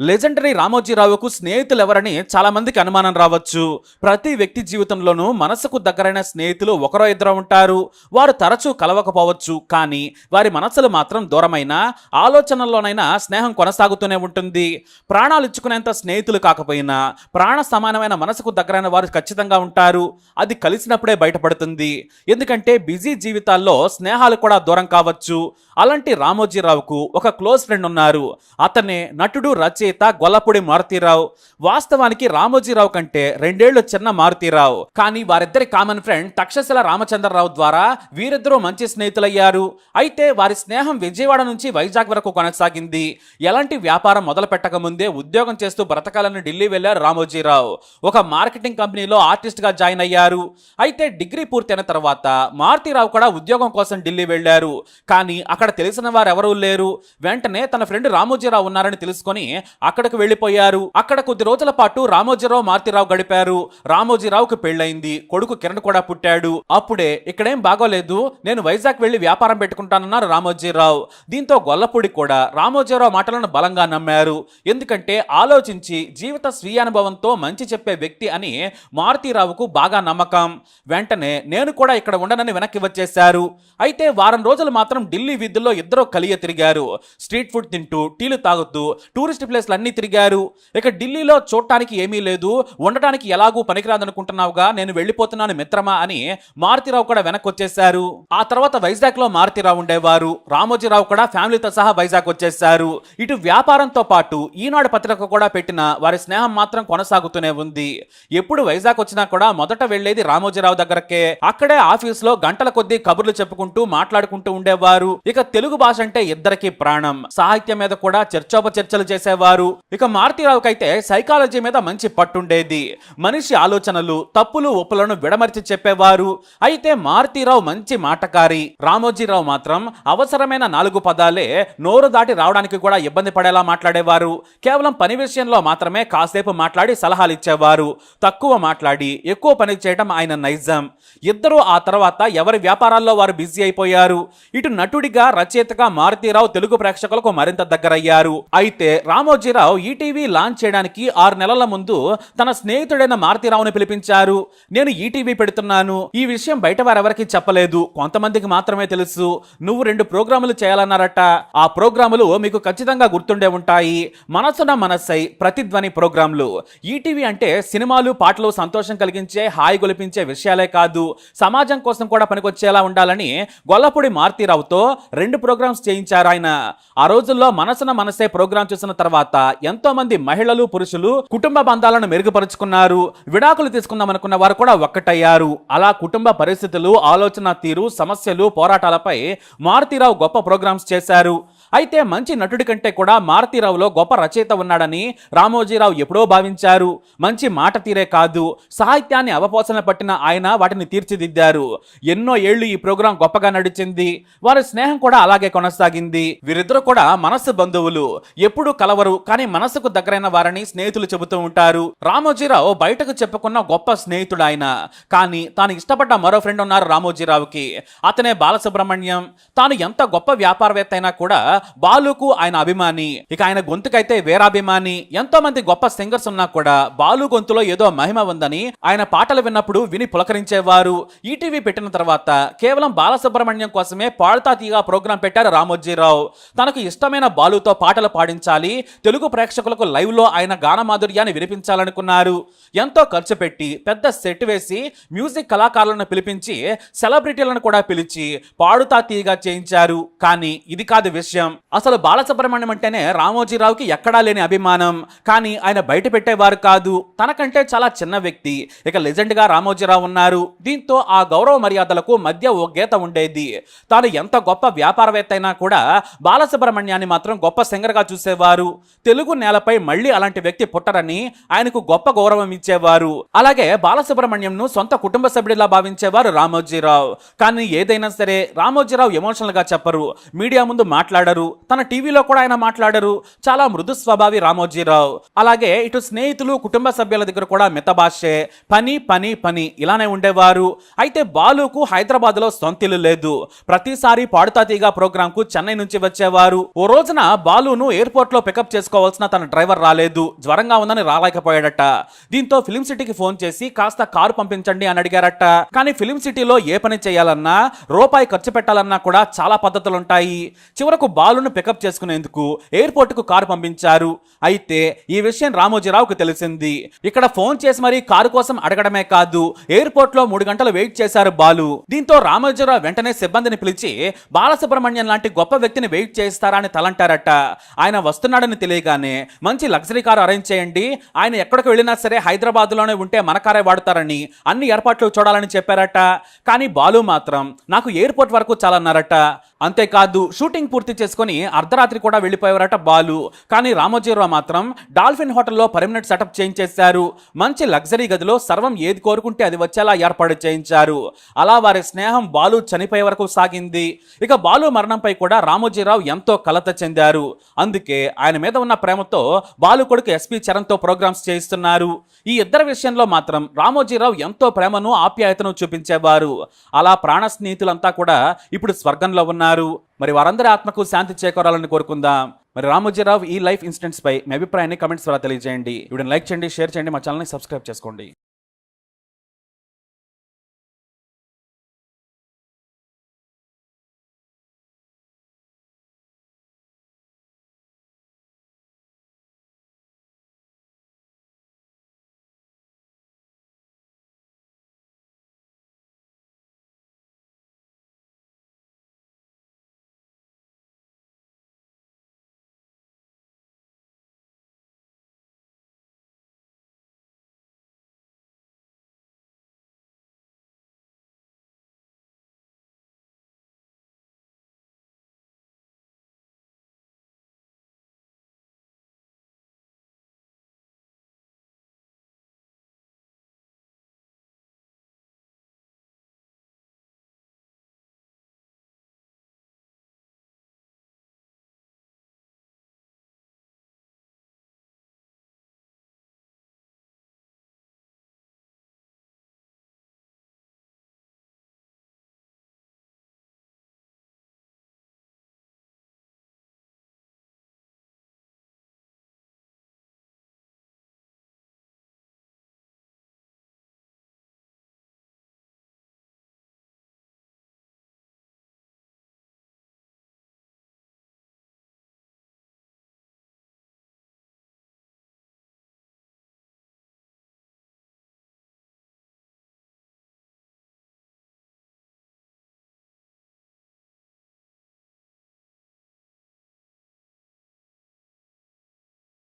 Legendary రామోజీరావుకు స్నేహితులు ఎవరని చాలామందికి అనుమానం రావచ్చు. ప్రతి వ్యక్తి జీవితంలోనూ మనసుకు దగ్గరైన స్నేహితులు ఒకరో ఇద్దరు ఉంటారు. వారు తరచూ కలవకపోవచ్చు. కానీ వారి మనసులు మాత్రం దూరమైన ఆలోచనల్లోనైనా స్నేహం కొనసాగుతూనే ఉంటుంది. ప్రాణాలు ఇచ్చుకునేంత స్నేహితులు కాకపోయినా ప్రాణ సమానమైన మనసుకు దగ్గరైన వారు ఖచ్చితంగా ఉంటారు. అది కలిసినప్పుడే బయటపడుతుంది. ఎందుకంటే బిజీ జీవితాల్లో స్నేహాలు కూడా దూరం కావచ్చు. అలాంటి రామోజీరావుకు ఒక క్లోజ్ ఫ్రెండ్ ఉన్నారు. అతనే నటుడు రచయిత గొల్లపూడి మారుతీరావు. వాస్తవానికి రామోజీరావు కంటే రెండేళ్ళు చిన్న మారుతీరావు. కానీ వారిద్దరి కామన్ ఫ్రెండ్ తక్షశిల రామచంద్రరావు ద్వారా వీరిద్దరూ మంచి స్నేహితులయ్యారు. అయితే వారి స్నేహం విజయవాడ నుంచి వైజాగ్ వరకు కొనసాగింది. ఎలాంటి వ్యాపారం మొదలు ముందే ఉద్యోగం చేస్తూ బ్రతకాలని ఢిల్లీ వెళ్ళారు రామోజీరావు. ఒక మార్కెటింగ్ కంపెనీలో ఆర్టిస్ట్గా జాయిన్ అయ్యారు. అయితే డిగ్రీ పూర్తయిన తర్వాత మారుతీరావు కూడా ఉద్యోగం కోసం ఢిల్లీ వెళ్ళారు కానీ అక్కడ తెలిసిన వారెవరూ లేరు. వెంటనే తన ఫ్రెండ్ రామోజీరావు ఉన్నారని తెలుసుకొని అక్కడికి వెళ్ళిపోయారు అక్కడ కొద్ది రోజుల పాటు రామోజీరావు మారుతిరావు గడిపారు. రామోజీరావుకి పెళ్ళైంది కొడుకు కిరణ్ కూడా పుట్టాడు. అప్పుడే ఇక్కడేం బాగోలేదు. నేను వైజాగ్ వెళ్ళి వ్యాపారం పెట్టుకుంటానన్నారు రామోజీరావు. దీంతో గొల్లపూడి కూడా రామోజీరావు మాటలను బలంగా నమ్మారు. ఎందుకంటే ఆలోచించి జీవిత స్వీయ అనుభవంతో మంచి చెప్పే వ్యక్తి అని మారుతీరావుకు బాగా నమ్మకం. వెంటనే నేను కూడా ఇక్కడ ఉండనని వెనక్కి వచ్చేశారు. అయితే వారం రోజులు మాత్రం ఢిల్లీ వీధుల్లో ఇద్దరు కలియ తిరిగారు స్ట్రీట్ ఫుడ్ తింటూ టీలు తాగుతూ టూరిస్ట్ ప్లేస్ ప్లేస్లు అన్నీ తిరిగారు. ఇక ఢిల్లీలో చూడటానికి ఏమీ లేదు. ఉండటానికి ఎలాగూ పనికిరాదనుకుంటున్నావుగా నేను వెళ్ళిపోతున్నాను మిత్రమా అని మారుతిరావు కూడా వెనక్కి వచ్చేశారు ఆ తర్వాత వైజాగ్లో మారుతీరావు ఉండేవారు. రామోజీరావు కూడా ఫ్యామిలీతో సహా వైజాగ్ వచ్చేశారు. ఇటు వ్యాపారంతో పాటు ఈనాడు పత్రిక కూడా పెట్టిన వారి స్నేహం మాత్రం కొనసాగుతూనే ఉంది. ఎప్పుడు వైజాగ్ వచ్చినా కూడా మొదట వెళ్ళేది రామోజీరావు దగ్గరకే. అక్కడే ఆఫీస్లో గంటల కొద్దీ కబుర్లు చెప్పుకుంటూ మాట్లాడుకుంటూ ఉండేవారు. ఇక తెలుగు భాష అంటే ఇద్దరికి ప్రాణం. సాహిత్యం మీద కూడా చర్చోపచర్చలు చేసేవారు. ఇక మారుతీరావుకైతే సైకాలజీ మీద మంచి పట్టుండేది. మనిషి ఆలోచనలు తప్పులు ఒప్పులను విడమర్చి చెప్పేవారు. అయితే మారుతీరావు మంచి మాటకారి. రామోజీరావు మాత్రం అవసరమైన నాలుగు పదాలే నోరు దాటి రావడానికి కూడా ఇబ్బంది పడేలా మాట్లాడేవారు. కేవలం పని విషయంలో మాత్రమే కాసేపు మాట్లాడి సలహాలు ఇచ్చేవారు. తక్కువ మాట్లాడి ఎక్కువ పని చేయడం ఆయన నైజం. ఇద్దరు ఆ తర్వాత ఎవరి వ్యాపారాల్లో వారు బిజీ అయిపోయారు. ఇటు నటుడిగా రచయితగా మారుతీరావు తెలుగు ప్రేక్షకులకు మరింత దగ్గరయ్యారు. అయితే రామోజీరావు ఈటీవీ లాంచ్ చేయడానికి ఆరు నెలల ముందు తన స్నేహితుడైన మారుతీరావుని పిలిపించారు. నేను ఈటీవీ పెడుతున్నాను. ఈ విషయం బయట వారెవరికి చెప్పలేదు. కొంతమందికి మాత్రమే తెలుసు. నువ్వు రెండు ప్రోగ్రాములు చేయాలన్నారట. ఆ ప్రోగ్రాములు మీకు ఖచ్చితంగా గుర్తుండే ఉంటాయి. మనసున మనస్సై ప్రతిధ్వని ప్రోగ్రాంలు. ఈటీవీ అంటే సినిమాలు పాటలు సంతోషం కలిగించే హాయి గొలిపించే విషయాలే కాదు. సమాజం కోసం కూడా పనికొచ్చేలా ఉండాలని గొల్లపూడి మారుతీరావుతో రెండు ప్రోగ్రామ్స్ చేయించారు ఆయన ఆ రోజుల్లో మనసున మనసే ప్రోగ్రాం చూసిన తర్వాత ఎంతో మంది మహిళలు పురుషులు కుటుంబ బంధాలను మెరుగుపరుచుకున్నారు. విడాకులు తీసుకుందామనుకున్న వారు కూడా ఒక్కటయ్యారు. అలా కుటుంబ పరిస్థితులు ఆలోచన తీరు సమస్యలు పోరాటాలపై మారుతీరావు గొప్ప ప్రోగ్రామ్స్ చేశారు. అయితే మంచి నటుడి కంటే కూడా మారుతీరావులో గొప్ప రచయిత ఉన్నాడని రామోజీరావు ఎప్పుడో భావించారు. మంచి మాట తీరే కాదు. సాహిత్యాన్ని అవపోసన పట్టిన ఆయన వాటిని తీర్చిదిద్దారు. ఎన్నో ఏళ్ళు ఈ ప్రోగ్రాం గొప్పగా నడిచింది. వారి స్నేహం కూడా అలాగే కొనసాగింది. వీరిద్దరు కూడా మనస్సు బంధువులు. ఎప్పుడూ కలవరు కానీ మనసుకు దగ్గరైన వారని స్నేహితులు చెబుతూ ఉంటారు. రామోజీరావు బయటకు చెప్పుకున్న గొప్ప స్నేహితుడు ఆయన కానీ తాను ఇష్టపడ్డ మరో ఫ్రెండ్ ఉన్నారు రామోజీరావుకి. అతనే బాలసుబ్రహ్మణ్యం. తాను ఎంత గొప్ప వ్యాపారవేత్త అయినా కూడా బాలుకు ఆయన అభిమాని. ఇక ఆయన గొంతుకైతే వేరాభిమాని. ఎంతో మంది గొప్ప సింగర్స్ ఉన్నా కూడా బాలు గొంతులో ఏదో మహిమ ఉందని ఆయన పాటలు విన్నప్పుడు విని పులకరించేవారు. ఈటీవీ పెట్టిన తర్వాత కేవలం బాలసుబ్రహ్మణ్యం కోసమే పాడుతా తీగా ప్రోగ్రాం పెట్టారు రామోజీరావు. తనకు ఇష్టమైన బాలుతో పాటలు పాడించాలి తెలుగు ప్రేక్షకులకు లైవ్లో ఆయన గాన మాధుర్యాన్ని వినిపించాలనుకున్నారు. ఎంతో ఖర్చు పెట్టి పెద్ద సెట్ వేసి మ్యూజిక్ కళాకారులను పిలిపించి సెలబ్రిటీలను కూడా పిలిచి పాడుతా తీయగా చేయించారు. కానీ ఇది కాదు విషయం. అసలు బాలసుబ్రహ్మణ్యం అంటేనే రామోజీరావుకి ఎక్కడా లేని అభిమానం. కానీ ఆయన బయట పెట్టేవారు కాదు. తనకంటే చాలా చిన్న వ్యక్తి. ఇక లెజెండ్గా రామోజీరావు ఉన్నారు. దీంతో ఆ గౌరవ మర్యాదలకు మధ్య ఓ గీత ఉండేది. తాను ఎంత గొప్ప వ్యాపారవేత్త అయినా కూడా బాలసుబ్రహ్మణ్యాన్ని మాత్రం గొప్ప సింగర్గా చూసేవారు. తెలుగు నేలపై మళ్ళీ అలాంటి వ్యక్తి పుట్టరని ఆయనకు గొప్ప గౌరవం ఇచ్చేవారు. అలాగే బాలసుబ్రహ్మణ్యంను సొంత కుటుంబ సభ్యుడిలా భావించేవారు రామోజీరావు. కానీ ఏదైనా సరే రామోజీరావు ఎమోషనల్గా చెప్పరు. మీడియా ముందు మాట్లాడరు. తన టీవీలో కూడా ఆయన మాట్లాడరు. చాలా మృదు స్వభావి రామోజీరావు. అలాగే ఇటు స్నేహితులు కుటుంబ సభ్యుల దగ్గర కూడా మిత భాషే. పని పని పని ఇలానే ఉండేవారు. అయితే బాలుకు హైదరాబాద్లో సొంతిల్లు లేదు. ప్రతిసారి పాడుతాతీగా ప్రోగ్రామ్కు చెన్నై నుంచి వచ్చేవారు. ఓ రోజున బాలును ఎయిర్పోర్ట్లో పికప్ చేసుకోవాల్సిన తన డ్రైవర్ రాలేదు. జ్వరంగా ఉందని రాలేకపోయాడట. దీంతో ఫిలిం సిటీకి ఫోన్ చేసి కాస్త కారు పంపించండి అని అడిగారట. కానీ ఫిలిం సిటీలో ఏ పని చేయాలన్నా రూపాయి ఖర్చు పెట్టాలన్నా కూడా చాలా పద్ధతులుంటాయి. చివరకు చివరకు బాలును పికప్ చేసుకునేందుకు ఎయిర్పోర్ట్కు కారు పంపించారు. అయితే ఈ విషయం రామోజీరావుకు తెలిసింది. ఇక్కడ ఫోన్ చేసి మరీ కారు కోసం అడగడమే కాదు ఎయిర్పోర్ట్లో మూడు గంటలు వెయిట్ చేశారు బాలు. దీంతో రామోజీరావు వెంటనే సిబ్బందిని పిలిచి బాలసుబ్రహ్మణ్యం లాంటి గొప్ప వ్యక్తిని వెయిట్ చేస్తారా అని తలంటారట. ఆయన వస్తున్నాడని తెలియగానే మంచి లగ్జరీ కారు అరేంజ్ చేయండి ఆయన ఎక్కడికి వెళ్ళినా సరే హైదరాబాద్లోనే ఉంటే మన కారే వాడతారని అన్ని ఏర్పాట్లు చూడాలని చెప్పారట. కానీ బాలు మాత్రం నాకు ఎయిర్పోర్ట్ వరకు చాలన్నారట. అంతేకాదు షూటింగ్ పూర్తి చేసుకొని అర్ధరాత్రి కూడా వెళ్ళిపోయారట బాలు. కానీ రామోజీరావు మాత్రం డాల్ఫిన్ హోటల్లో పర్మనెంట్ సెటప్ చేయించేశారు. మంచి లగ్జరీ గదిలో సర్వం ఏది కోరుకుంటే అది వచ్చేలా ఏర్పాటు చేయించారు. అలా వారి స్నేహం బాలు చనిపోయే వరకు సాగింది. ఇక బాలు మరణంపై కూడా రామోజీరావు ఎంతో కలత చెందారు. అందుకే ఆయన మీద ఉన్న ప్రేమతో బాలు కొడుకు ఎస్పి చరణ్తో ప్రోగ్రామ్స్ చేయిస్తున్నారు. ఈ ఇద్దరి విషయంలో మాత్రం రామోజీరావు ఎంతో ప్రేమను ఆప్యాయతను చూపించేవారు. అలా ప్రాణ స్నేహితులంతా కూడా ఇప్పుడు స్వర్గంలో ఉన్నారు. మరి వారందరి ఆత్మకు శాంతి చేకూరాలని కోరుకుందాం. మరి రామోజీరావు ఈ లైఫ్ ఇన్సిడెంట్స్ పై మీ అభిప్రాయాన్ని కమెంట్స్ ద్వారా తెలియజేయండి. వీడిని లైక్ చేయండి షేర్ చేయండి మా ఛానల్ని సబ్స్క్రైబ్ చేసుకోండి.